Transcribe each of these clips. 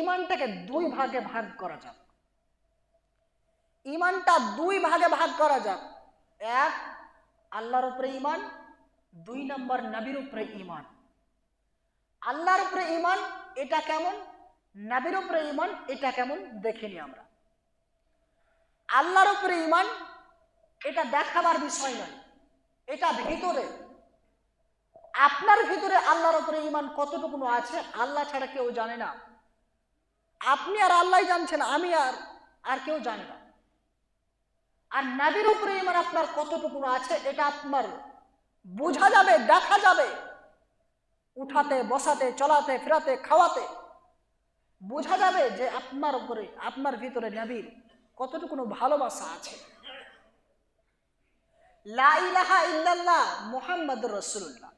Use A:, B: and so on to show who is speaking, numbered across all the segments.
A: ইমানটাকে দুই ভাগে ভাগ করা যাক। ইমানটা দুই ভাগে ভাগ করা যাক। এক, আল্লাহর উপরে ইমান দুই নম্বর নবীর উপরে ইমান আল্লাহর উপরে ইমান এটা কেমন? নবীর উপরে ইমান এটা কেমন? দেখে নি আমরা। আল্লাহর উপরে ইমান এটা দেখাবার বিষয় নয়, এটা ভিতরে। আপনার ভিতরে আল্লাহর উপরে ইমান কতটুকু আছে? আল্লাহ ছাড়া কেউ জানে না। আপনি আর আল্লাহ জানছেন, আমি আর আর কেউ জানি না। আর নাবির উপরে ইমান আপনার কতটুকু আছে, এটা আপনার বোঝা যাবে, দেখা যাবে। উঠাতে, বসাতে, চলাতে, ফেরাতে, খাওয়াতে। বোঝা যাবে যে আপনার উপরে, আপনার ভিতরে নাবির কতটুকু ভালোবাসা আছে। লাইলাহা ইল্লাল্লাহ মোহাম্মদ রসুল্লাহ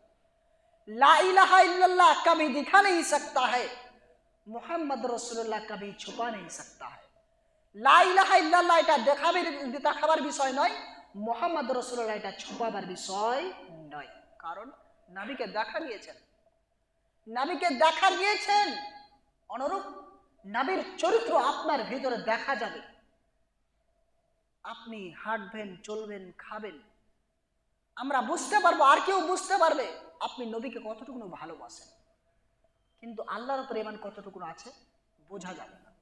A: লাইলাহা ইল্লাল্লাহ কবি দিখা নেই সকতা হ্যাঁ মোহাম্মদ রসুল্লাহ কবি ছুপা নেই সকতা হয় লাইলাহাইল্লাহ এটা দেখাবে দেখাবার বিষয় নয়, মোহাম্মদ রসুল্লাহ এটা ছুপাবার বিষয় নয়। কারণ নাবিকে দেখা গিয়েছেন নাবিকে দেখা গিয়েছেন অনুরূপ নাবির চরিত্র আপনার ভিতরে দেখা যাবে। আপনি হাঁটবেন, চলবেন, খাবেন। আমরা বুঝতে পারব, আর কেউ বুঝতে পারবে, আপনি নবীকে কতটুকু ভালোবাসেন। কিন্তু আল্লাহর উপর ইমান কতটুকু আছে? বোঝা যাবে না।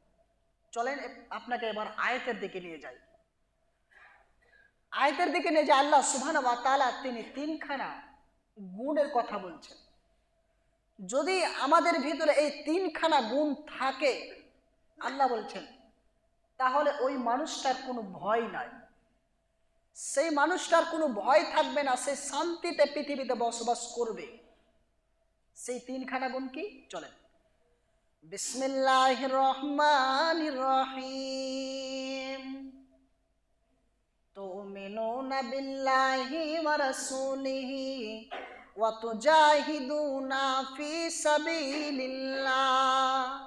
A: চলেন, আপনাকে এবার আয়াতের দিকে নিয়ে যাই। আয়াতের দিকে নিয়ে যে আল্লাহ সুবহান ওয়া তাআলা তিনি তিনখানা গুণের কথা বলছেন। যদি আমাদের ভিতরে এই তিনখানা গুণ থাকে, আল্লাহ বলছেন, তাহলে ওই মানুষটার কোনো ভয় নাই। সেই মানুষটার কোনো ভয় থাকবে না, সে শান্তিতে পৃথিবীতে বসবাস করবে। সেই তিনখানা গুণ কি চলেন বিসমিল্লাহ রহমান রহিম تؤمنون بالله ورسوله وتجاهدون في سبيل الله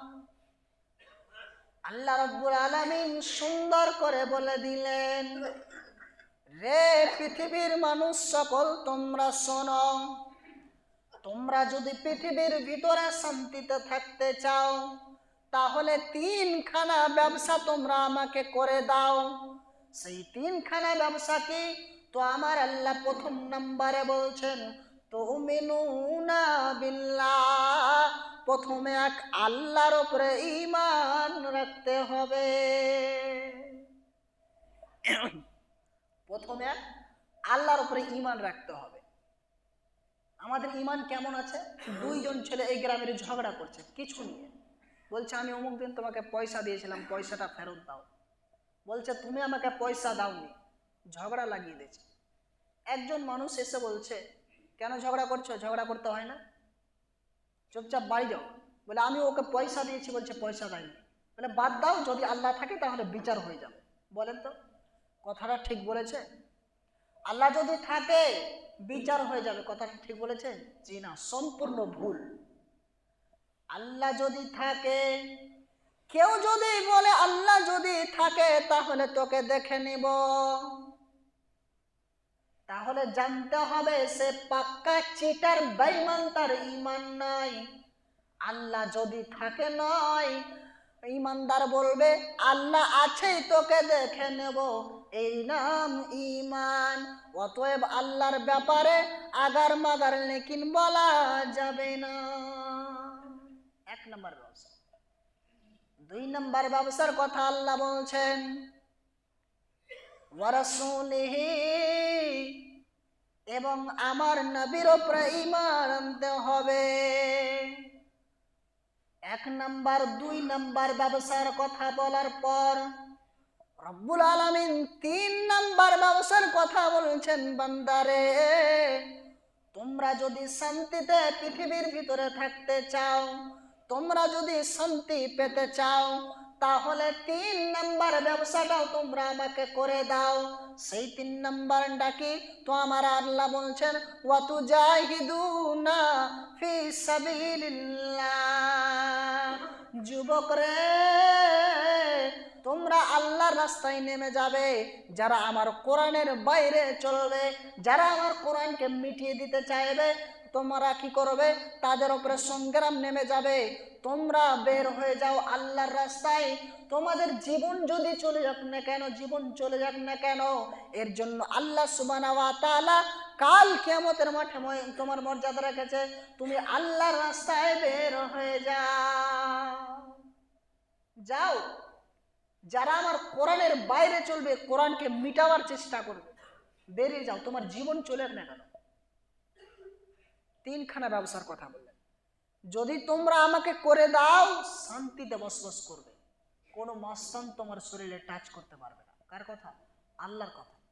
A: আল্লাহ রব্বুল আলামিন সুন্দর করে বলে দিলেন রে পৃথিবীর মানুষ সকল তোমরা শোনো তোমরা যদি পৃথিবীর ভিতরে শান্তিতে থাকতে চাও, তাহলে তিনখানা ব্যবসা তোমরা আমাকে করে দাও। সেই তিনখানা ব্যবসা কি? তো আমার আল্লাহ প্রথম নম্বরে বলছেন তো মিনুনা বিল্লাহ। প্রথমে এক আল্লাহর উপরে ইমান রাখতে হবে। প্রথমে আল্লাহর উপরে ইমান রাখতে হবে। আমাদের ইমান কেমন আছে? দুইজন ছেলে এই গ্রামের ঝগড়া করছে, কিছু নিয়ে। বলছে, আমি অমুক দিন তোমাকে পয়সা দিয়েছিলাম, পয়সাটা ফেরত দাও। বলছে, তুমি আমাকে পয়সা দাওনি, ঝগড়া লাগিয়ে দিয়েছে। একজন মানুষ এসে বলছে, কেন ঝগড়া করছ? ঝগড়া করতে হয় না। চুপচাপ বাড়ি যাও। বলে, আমি ওকে পয়সা দিয়েছি, বলছে, পয়সা দেয়নি বলে, বাদ দাও, যদি আল্লাহ থাকে তাহলে বিচার হয়ে যাবে। বলেন তো, কথাটা ঠিক বলেছে? আল্লাহ যদি থাকে, বিচার হয়ে যাবে। কথাটা ঠিক বলেছে জি না, সম্পূর্ণ ভুল। আল্লাহ যদি থাকে, কেউ যদি বলে আল্লাহ যদি থাকে, তাহলে তোকে দেখে নিব। তাহলে জানতে হবে, সে পাক্কা চিটার বেঈমান, তার ইমান নাই। আল্লাহ যদি থাকে নয় ইমানদার বলবে, আল্লাহ আছেই, তোকে দেখে নেব। এই নাম ইমান অতএব আল্লাহর ব্যাপারে আগার মাগার লেকিন বলা যাবে না। এক নম্বর ব্যবসা। দুই নম্বর ব্যবসার কথা আল্লাহ বলছেন ওয়ারাসুলিহি এবং আমার নবীর উপরে ঈমান আনতে হবে। এক নাম্বার, দুই নাম্বার ব্যবসার কথা বলার পর রব্বুল আলামিন তিন নাম্বার ব্যবসার কথা বলছেন বান্দারে। তোমরা যদি শান্তিতে পৃথিবীর ভিতরে থাকতে চাও, তোমরা যদি শান্তি পেতে চাও, তাহলে তিন নাম্বার ব্যবসাটাও তোমরা আমাকে করে দাও। সেই তিন নাম্বার ডাকি, তো আমার আল্লাহ বলছেন ওয়াতু জাহিদুনা ফি সাবিলিল্লাহ। যুবক রে রাস্তায় নেমে যাবে, যারা আমার কোরআনের বাইরে চলবে, যারা আমার কোরআনকে মিটিয়ে দিতে চাইবে, তোমরা কি করবে? তাদের উপরে সংগ্রাম নেমে যাবে। তোমরা বের হয়ে যাও আল্লাহর রাস্তায়। তোমাদের জীবন যদি চলে যাক না কেন, জীবন চলে যাক না কেন, এর জন্য আল্লাহ ওয়া কাল কিয়ামতের মাঠে তোমার মর্যাদা রেখেছে। তুমি আল্লাহর রাস্তায় বের হয়ে যাও। যাও। যারা আমার কোরআনের বাইরে চলবে, কোরআনকে মিটাবার চেষ্টা করবে। বেরিয়ে যাও, তোমার জীবন চলে না কেন? তিনখানা ব্যবসার কথা বললেন। যদি তোমরা আমাকে করে দাও, শান্তিতে বসবাস করবে। কোনো মাস্তান তোমার শরীরে টাচ করতে পারবে না। কার কথা? আল্লাহর কথা।